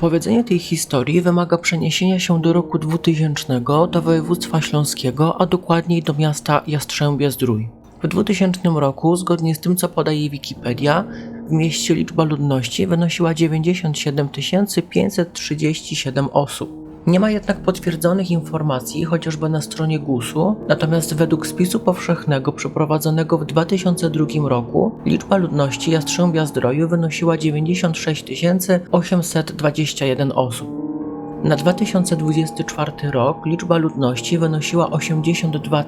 Opowiedzenie tej historii wymaga przeniesienia się do roku 2000 do województwa śląskiego, a dokładniej do miasta Jastrzębia Zdrój. W 2000 roku, zgodnie z tym co podaje Wikipedia, w mieście liczba ludności wynosiła 97 537 osób. Nie ma jednak potwierdzonych informacji, chociażby na stronie GUS-u, natomiast według spisu powszechnego przeprowadzonego w 2002 roku liczba ludności Jastrzębia Zdroju wynosiła 96 821 osób. Na 2024 rok liczba ludności wynosiła 82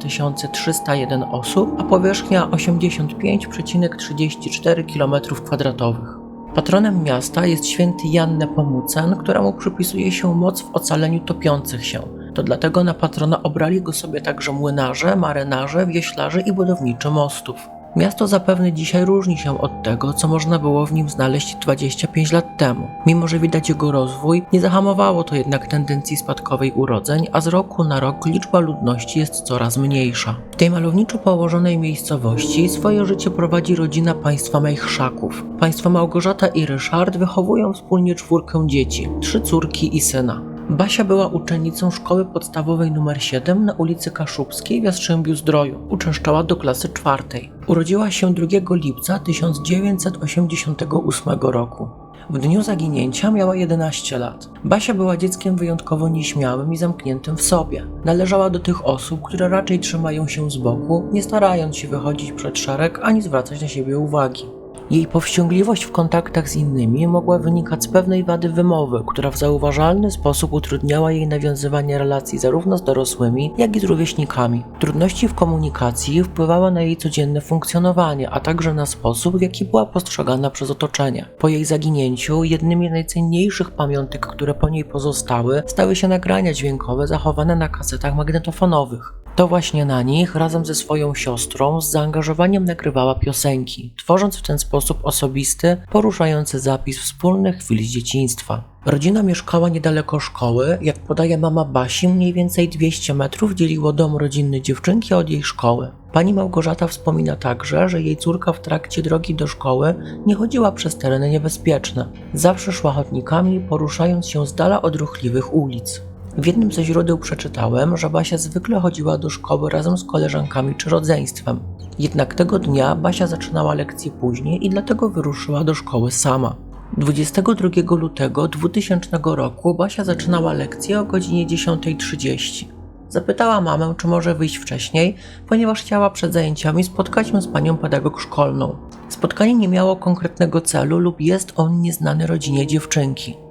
301 osób, a powierzchnia 85,34 km2. Patronem miasta jest święty Jan Nepomucen, któremu przypisuje się moc w ocaleniu topiących się. To dlatego na patrona obrali go sobie także młynarze, marynarze, wioślarze i budowniczy mostów. Miasto zapewne dzisiaj różni się od tego, co można było w nim znaleźć 25 lat temu. Mimo, że widać jego rozwój, nie zahamowało to jednak tendencji spadkowej urodzeń, a z roku na rok liczba ludności jest coraz mniejsza. W tej malowniczo położonej miejscowości swoje życie prowadzi rodzina państwa Mejchrzaków. Państwo Małgorzata i Ryszard wychowują wspólnie czwórkę dzieci, trzy córki i syna. Basia była uczennicą szkoły podstawowej nr 7 na ulicy Kaszubskiej w Jastrzębiu Zdroju. Uczęszczała do klasy czwartej. Urodziła się 2 lipca 1988 roku. W dniu zaginięcia miała 11 lat. Basia była dzieckiem wyjątkowo nieśmiałym i zamkniętym w sobie. Należała do tych osób, które raczej trzymają się z boku, nie starając się wychodzić przed szereg ani zwracać na siebie uwagi. Jej powściągliwość w kontaktach z innymi mogła wynikać z pewnej wady wymowy, która w zauważalny sposób utrudniała jej nawiązywanie relacji zarówno z dorosłymi, jak i z rówieśnikami. Trudności w komunikacji wpływały na jej codzienne funkcjonowanie, a także na sposób, w jaki była postrzegana przez otoczenie. Po jej zaginięciu jednymi z najcenniejszych pamiątek, które po niej pozostały, stały się nagrania dźwiękowe zachowane na kasetach magnetofonowych. To właśnie na nich razem ze swoją siostrą z zaangażowaniem nagrywała piosenki, tworząc w ten sposób osobisty, poruszający zapis wspólnych chwil z dzieciństwa. Rodzina mieszkała niedaleko szkoły, jak podaje mama Basi, mniej więcej 200 metrów dzieliło dom rodzinny dziewczynki od jej szkoły. Pani Małgorzata wspomina także, że jej córka w trakcie drogi do szkoły nie chodziła przez tereny niebezpieczne. Zawsze szła chodnikami, poruszając się z dala od ruchliwych ulic. W jednym ze źródeł przeczytałem, że Basia zwykle chodziła do szkoły razem z koleżankami czy rodzeństwem. Jednak tego dnia Basia zaczynała lekcję później i dlatego wyruszyła do szkoły sama. 22 lutego 2000 roku Basia zaczynała lekcję o godzinie 10.30. Zapytała mamę, czy może wyjść wcześniej, ponieważ chciała przed zajęciami spotkać się z panią pedagog szkolną. Spotkanie nie miało konkretnego celu lub jest on nieznany rodzinie dziewczynki.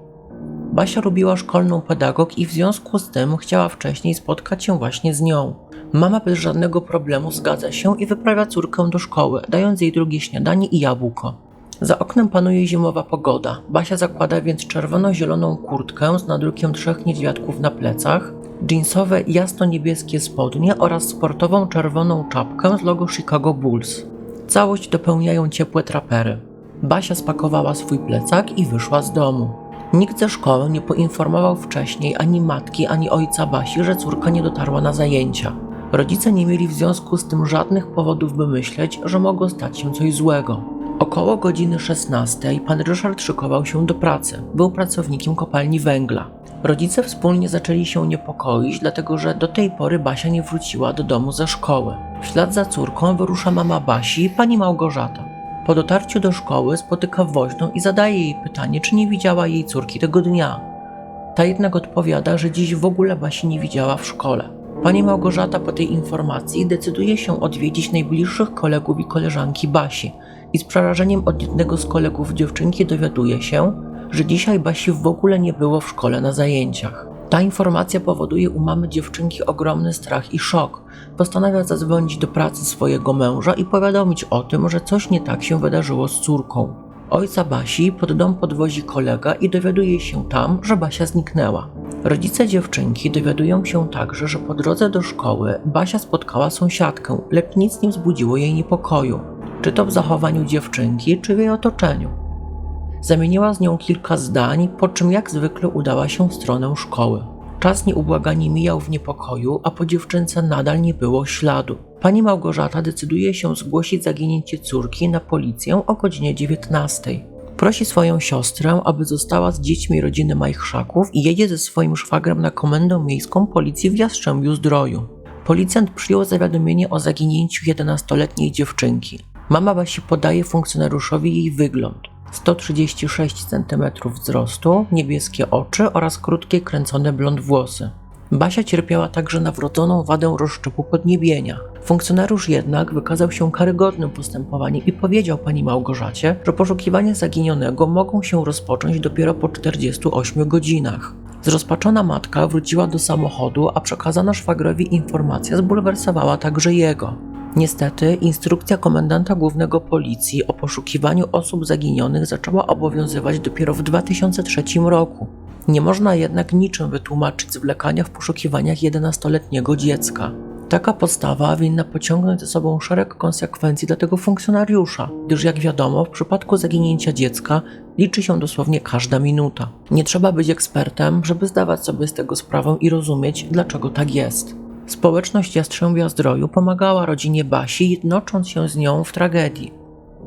Basia lubiła szkolną pedagog i w związku z tym chciała wcześniej spotkać się właśnie z nią. Mama bez żadnego problemu zgadza się i wyprawia córkę do szkoły, dając jej drugie śniadanie i jabłko. Za oknem panuje zimowa pogoda. Basia zakłada więc czerwono-zieloną kurtkę z nadrukiem trzech niedźwiadków na plecach, jeansowe jasno-niebieskie spodnie oraz sportową czerwoną czapkę z logo Chicago Bulls. Całość dopełniają ciepłe trapery. Basia spakowała swój plecak i wyszła z domu. Nikt ze szkoły nie poinformował wcześniej ani matki, ani ojca Basi, że córka nie dotarła na zajęcia. Rodzice nie mieli w związku z tym żadnych powodów, by myśleć, że mogło stać się coś złego. Około godziny 16 pan Ryszard szykował się do pracy. Był pracownikiem kopalni węgla. Rodzice wspólnie zaczęli się niepokoić, dlatego że do tej pory Basia nie wróciła do domu ze szkoły. W ślad za córką wyrusza mama Basi, pani Małgorzata. Po dotarciu do szkoły spotyka woźną i zadaje jej pytanie, czy nie widziała jej córki tego dnia. Ta jednak odpowiada, że dziś w ogóle Basi nie widziała w szkole. Pani Małgorzata po tej informacji decyduje się odwiedzić najbliższych kolegów i koleżanki Basi i z przerażeniem od jednego z kolegów dziewczynki dowiaduje się, że dzisiaj Basi w ogóle nie było w szkole na zajęciach. Ta informacja powoduje u mamy dziewczynki ogromny strach i szok. Postanawia zadzwonić do pracy swojego męża i powiadomić o tym, że coś nie tak się wydarzyło z córką. Ojca Basi pod dom podwozi kolega i dowiaduje się tam, że Basia zniknęła. Rodzice dziewczynki dowiadują się także, że po drodze do szkoły Basia spotkała sąsiadkę, lecz nic nie wzbudziło jej niepokoju. Czy to w zachowaniu dziewczynki, czy w jej otoczeniu. Zamieniła z nią kilka zdań, po czym jak zwykle udała się w stronę szkoły. Czas nieubłaganie mijał w niepokoju, a po dziewczynce nadal nie było śladu. Pani Małgorzata decyduje się zgłosić zaginięcie córki na policję o godzinie 19. Prosi swoją siostrę, aby została z dziećmi rodziny Majchrzaków i jedzie ze swoim szwagrem na komendę miejską policji w Jastrzębiu Zdroju. Policjant przyjął zawiadomienie o zaginięciu 11-letniej dziewczynki. Mama Basi podaje funkcjonariuszowi jej wygląd. 136 cm wzrostu, niebieskie oczy oraz krótkie kręcone blond włosy. Basia cierpiała także na wrodzoną wadę rozszczepu podniebienia. Funkcjonariusz jednak wykazał się karygodnym postępowaniem i powiedział pani Małgorzacie, że poszukiwania zaginionego mogą się rozpocząć dopiero po 48 godzinach. Zrozpaczona matka wróciła do samochodu, a przekazana szwagrowi informacja zbulwersowała także jego. Niestety, instrukcja komendanta głównego policji o poszukiwaniu osób zaginionych zaczęła obowiązywać dopiero w 2003 roku. Nie można jednak niczym wytłumaczyć zwlekania w poszukiwaniach 11-letniego dziecka. Taka postawa winna pociągnąć za sobą szereg konsekwencji dla tego funkcjonariusza, gdyż jak wiadomo, w przypadku zaginięcia dziecka liczy się dosłownie każda minuta. Nie trzeba być ekspertem, żeby zdawać sobie z tego sprawę i rozumieć, dlaczego tak jest. Społeczność Jastrzębia Zdroju pomagała rodzinie Basi, jednocząc się z nią w tragedii.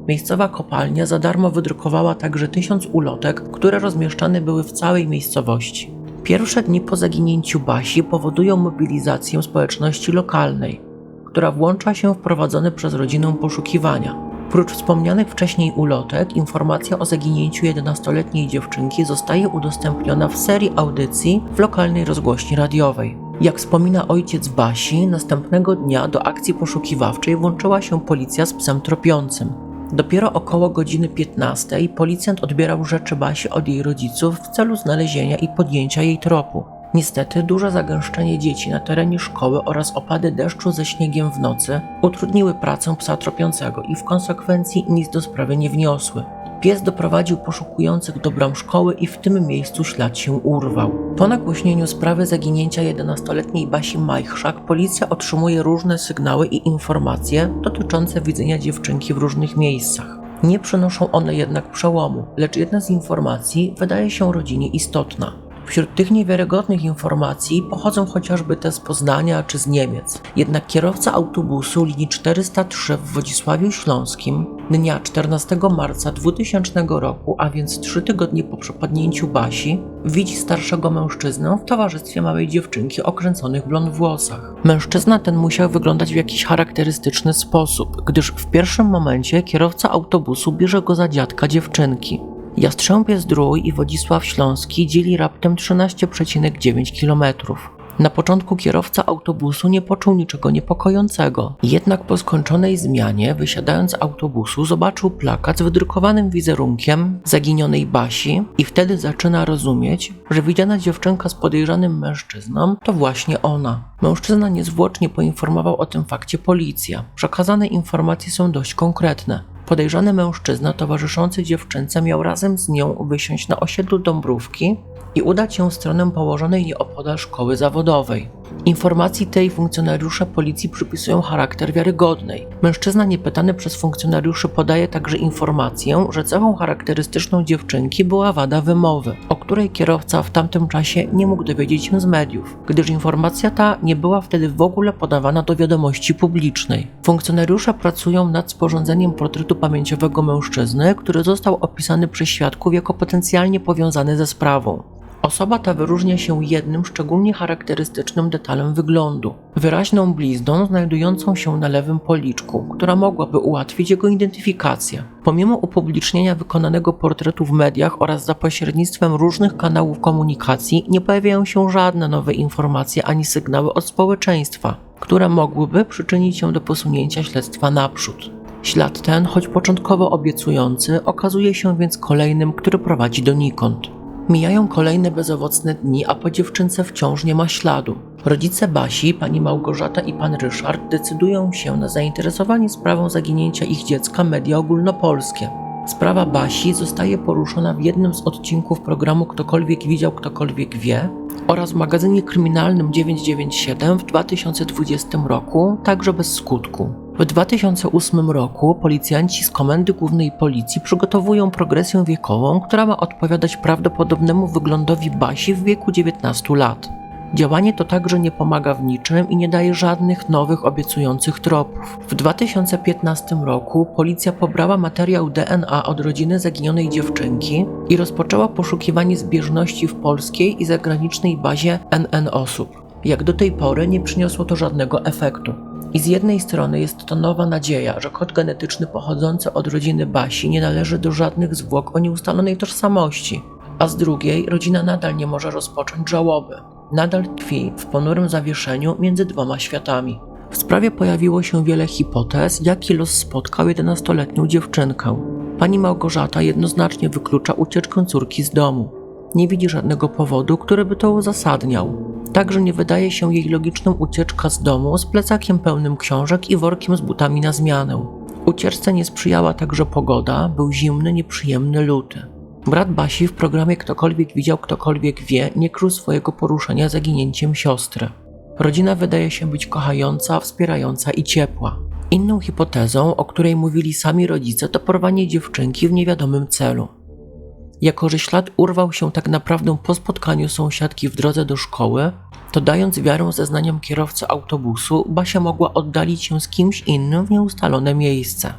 Miejscowa kopalnia za darmo wydrukowała także tysiąc ulotek, które rozmieszczane były w całej miejscowości. Pierwsze dni po zaginięciu Basi powodują mobilizację społeczności lokalnej, która włącza się w prowadzone przez rodzinę poszukiwania. Prócz wspomnianych wcześniej ulotek, informacja o zaginięciu 11-letniej dziewczynki zostaje udostępniona w serii audycji w lokalnej rozgłośni radiowej. Jak wspomina ojciec Basi, następnego dnia do akcji poszukiwawczej włączyła się policja z psem tropiącym. Dopiero około godziny 15 policjant odbierał rzeczy Basi od jej rodziców w celu znalezienia i podjęcia jej tropu. Niestety duże zagęszczenie dzieci na terenie szkoły oraz opady deszczu ze śniegiem w nocy utrudniły pracę psa tropiącego i w konsekwencji nic do sprawy nie wniosły. Pies doprowadził poszukujących do bram szkoły i w tym miejscu ślad się urwał. Po nagłośnieniu sprawy zaginięcia 11-letniej Basi Majchrzak policja otrzymuje różne sygnały i informacje dotyczące widzenia dziewczynki w różnych miejscach. Nie przynoszą one jednak przełomu, lecz jedna z informacji wydaje się rodzinie istotna. Wśród tych niewiarygodnych informacji pochodzą chociażby te z Poznania czy z Niemiec. Jednak kierowca autobusu linii 403 w Wodzisławiu Śląskim dnia 14 marca 2000 roku, a więc trzy tygodnie po przepadnięciu Basi, widzi starszego mężczyznę w towarzystwie małej dziewczynki o kręconych blond włosach. Mężczyzna ten musiał wyglądać w jakiś charakterystyczny sposób, gdyż w pierwszym momencie kierowca autobusu bierze go za dziadka dziewczynki. Jastrzębie Zdrój i Wodzisław Śląski dzieli raptem 13,9 km. Na początku kierowca autobusu nie poczuł niczego niepokojącego, jednak po skończonej zmianie, wysiadając z autobusu, zobaczył plakat z wydrukowanym wizerunkiem zaginionej Basi i wtedy zaczyna rozumieć, że widziana dziewczynka z podejrzanym mężczyzną to właśnie ona. Mężczyzna niezwłocznie poinformował o tym fakcie policja. Przekazane informacje są dość konkretne. Podejrzany mężczyzna towarzyszący dziewczynce miał razem z nią wysiąść na osiedlu Dąbrówki i udać się w stronę położonej nieopodal szkoły zawodowej. Informacji tej funkcjonariusze policji przypisują charakter wiarygodnej. Mężczyzna niepytany przez funkcjonariuszy podaje także informację, że cechą charakterystyczną dziewczynki była wada wymowy, o której kierowca w tamtym czasie nie mógł dowiedzieć się z mediów, gdyż informacja ta nie była wtedy w ogóle podawana do wiadomości publicznej. Funkcjonariusze pracują nad sporządzeniem portretu pamięciowego mężczyzny, który został opisany przez świadków jako potencjalnie powiązany ze sprawą. Osoba ta wyróżnia się jednym szczególnie charakterystycznym detalem wyglądu wyraźną blizną znajdującą się na lewym policzku, która mogłaby ułatwić jego identyfikację. Pomimo upublicznienia wykonanego portretu w mediach oraz za pośrednictwem różnych kanałów komunikacji, nie pojawiają się żadne nowe informacje ani sygnały od społeczeństwa, które mogłyby przyczynić się do posunięcia śledztwa naprzód. Ślad ten, choć początkowo obiecujący, okazuje się więc kolejnym, który prowadzi donikąd. Mijają kolejne bezowocne dni, a po dziewczynce wciąż nie ma śladu. Rodzice Basi, pani Małgorzata i pan Ryszard decydują się na zainteresowanie sprawą zaginięcia ich dziecka media ogólnopolskie. Sprawa Basi zostaje poruszona w jednym z odcinków programu Ktokolwiek widział, ktokolwiek wie oraz w magazynie kryminalnym 997 w 2020 roku, także bez skutku. W 2008 roku policjanci z Komendy Głównej Policji przygotowują progresję wiekową, która ma odpowiadać prawdopodobnemu wyglądowi Basi w wieku 19 lat. Działanie to także nie pomaga w niczym i nie daje żadnych nowych obiecujących tropów. W 2015 roku policja pobrała materiał DNA od rodziny zaginionej dziewczynki i rozpoczęła poszukiwanie zbieżności w polskiej i zagranicznej bazie NN osób. Jak do tej pory nie przyniosło to żadnego efektu. I z jednej strony jest to nowa nadzieja, że kod genetyczny pochodzący od rodziny Basi nie należy do żadnych zwłok o nieustalonej tożsamości, a z drugiej rodzina nadal nie może rozpocząć żałoby. Nadal tkwi w ponurym zawieszeniu między dwoma światami. W sprawie pojawiło się wiele hipotez, jaki los spotkał 11-letnią dziewczynkę. Pani Małgorzata jednoznacznie wyklucza ucieczkę córki z domu. Nie widzi żadnego powodu, który by to uzasadniał. Także nie wydaje się jej logiczną ucieczka z domu z plecakiem pełnym książek i workiem z butami na zmianę. Ucieczce nie sprzyjała także pogoda, był zimny, nieprzyjemny luty. Brat Basi w programie Ktokolwiek widział, ktokolwiek wie, nie krył swojego poruszenia zaginięciem siostry. Rodzina wydaje się być kochająca, wspierająca i ciepła. Inną hipotezą, o której mówili sami rodzice, to porwanie dziewczynki w niewiadomym celu. Jako że ślad urwał się tak naprawdę po spotkaniu sąsiadki w drodze do szkoły, to dając wiarę zeznaniom kierowcy autobusu, Basia mogła oddalić się z kimś innym w nieustalone miejsce.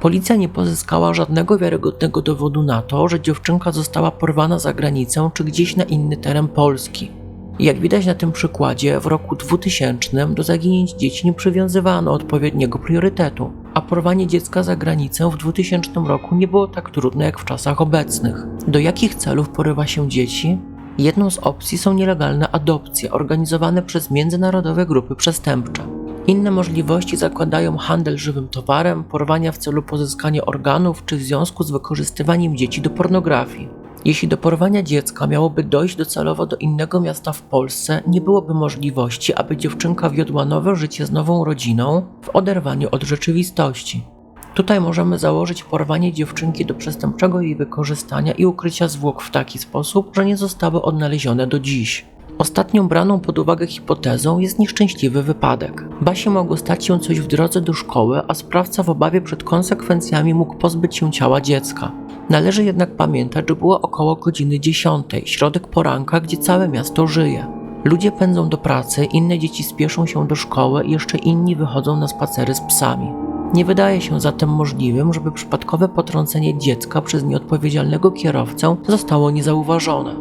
Policja nie pozyskała żadnego wiarygodnego dowodu na to, że dziewczynka została porwana za granicę czy gdzieś na inny teren Polski. Jak widać na tym przykładzie, w roku 2000 do zaginięć dzieci nie przywiązywano odpowiedniego priorytetu, a porwanie dziecka za granicę w 2000 roku nie było tak trudne jak w czasach obecnych. Do jakich celów porywa się dzieci? Jedną z opcji są nielegalne adopcje organizowane przez międzynarodowe grupy przestępcze. Inne możliwości zakładają handel żywym towarem, porwania w celu pozyskania organów czy w związku z wykorzystywaniem dzieci do pornografii. Jeśli do porwania dziecka miałoby dojść docelowo do innego miasta w Polsce, nie byłoby możliwości, aby dziewczynka wiodła nowe życie z nową rodziną w oderwaniu od rzeczywistości. Tutaj możemy założyć porwanie dziewczynki do przestępczego jej wykorzystania i ukrycia zwłok w taki sposób, że nie zostały odnalezione do dziś. Ostatnią braną pod uwagę hipotezą jest nieszczęśliwy wypadek. Basie mogło stać się coś w drodze do szkoły, a sprawca w obawie przed konsekwencjami mógł pozbyć się ciała dziecka. Należy jednak pamiętać, że było około godziny 10, środek poranka, gdzie całe miasto żyje. Ludzie pędzą do pracy, inne dzieci spieszą się do szkoły, jeszcze inni wychodzą na spacery z psami. Nie wydaje się zatem możliwym, żeby przypadkowe potrącenie dziecka przez nieodpowiedzialnego kierowcę zostało niezauważone.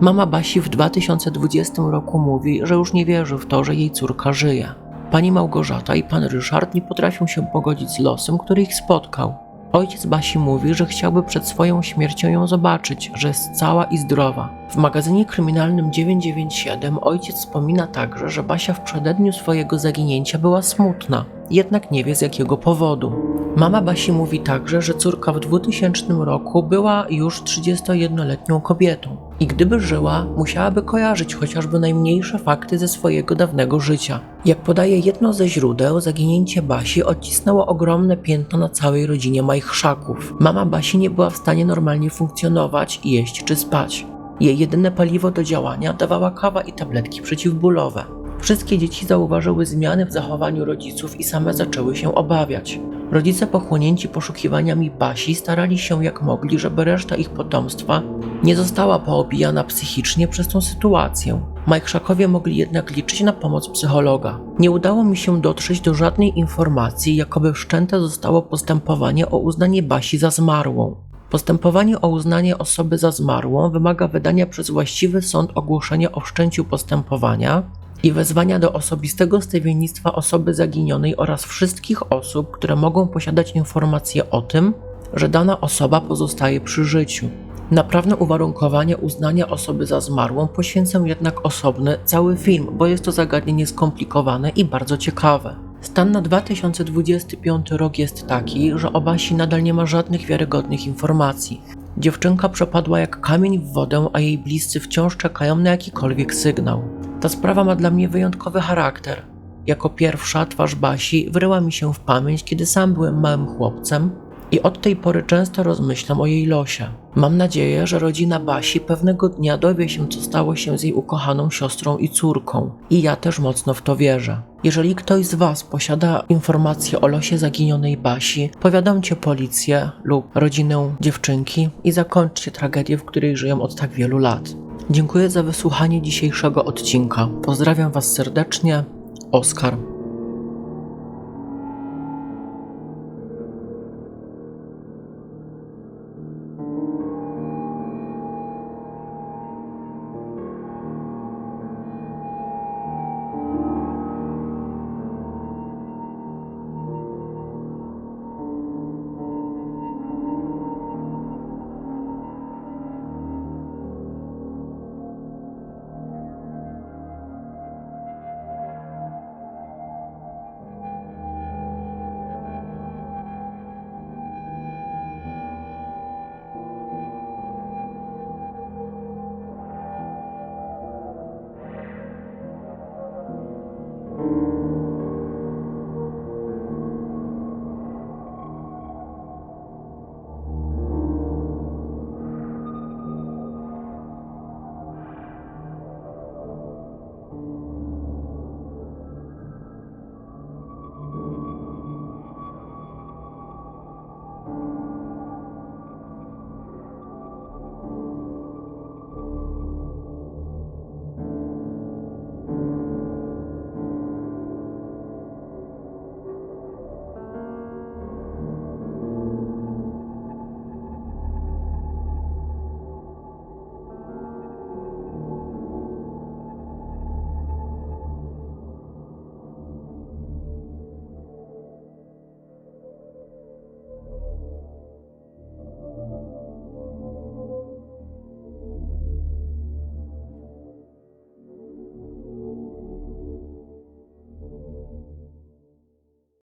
Mama Basi w 2020 roku mówi, że już nie wierzy w to, że jej córka żyje. Pani Małgorzata i pan Ryszard nie potrafią się pogodzić z losem, który ich spotkał. Ojciec Basi mówi, że chciałby przed swoją śmiercią ją zobaczyć, że jest cała i zdrowa. W magazynie kryminalnym 997 ojciec wspomina także, że Basia w przededniu swojego zaginięcia była smutna, jednak nie wie z jakiego powodu. Mama Basi mówi także, że córka w 2000 roku była już 31-letnią kobietą i gdyby żyła, musiałaby kojarzyć chociażby najmniejsze fakty ze swojego dawnego życia. Jak podaje jedno ze źródeł, zaginięcie Basi odcisnęło ogromne piętno na całej rodzinie Majchrzaków. Mama Basi nie była w stanie normalnie funkcjonować, jeść czy spać. Jej jedyne paliwo do działania dawała kawa i tabletki przeciwbólowe. Wszystkie dzieci zauważyły zmiany w zachowaniu rodziców i same zaczęły się obawiać. Rodzice pochłonięci poszukiwaniami Basi starali się jak mogli, żeby reszta ich potomstwa nie została poobijana psychicznie przez tą sytuację. Majchrzakowie mogli jednak liczyć na pomoc psychologa. Nie udało mi się dotrzeć do żadnej informacji, jakoby wszczęte zostało postępowanie o uznanie Basi za zmarłą. Postępowanie o uznanie osoby za zmarłą wymaga wydania przez właściwy sąd ogłoszenia o wszczęciu postępowania i wezwania do osobistego stawiennictwa osoby zaginionej oraz wszystkich osób, które mogą posiadać informacje o tym, że dana osoba pozostaje przy życiu. Na prawne uwarunkowanie uznania osoby za zmarłą poświęcę jednak osobny, cały film, bo jest to zagadnienie skomplikowane i bardzo ciekawe. Stan na 2025 rok jest taki, że o Basi nadal nie ma żadnych wiarygodnych informacji. Dziewczynka przepadła jak kamień w wodę, a jej bliscy wciąż czekają na jakikolwiek sygnał. Ta sprawa ma dla mnie wyjątkowy charakter. Jako pierwsza twarz Basi wryła mi się w pamięć, kiedy sam byłem małym chłopcem i od tej pory często rozmyślam o jej losie. Mam nadzieję, że rodzina Basi pewnego dnia dowie się, co stało się z jej ukochaną siostrą i córką. I ja też mocno w to wierzę. Jeżeli ktoś z Was posiada informacje o losie zaginionej Basi, powiadomcie policję lub rodzinę dziewczynki i zakończcie tragedię, w której żyją od tak wielu lat. Dziękuję za wysłuchanie dzisiejszego odcinka. Pozdrawiam Was serdecznie, Oskar. Thank you.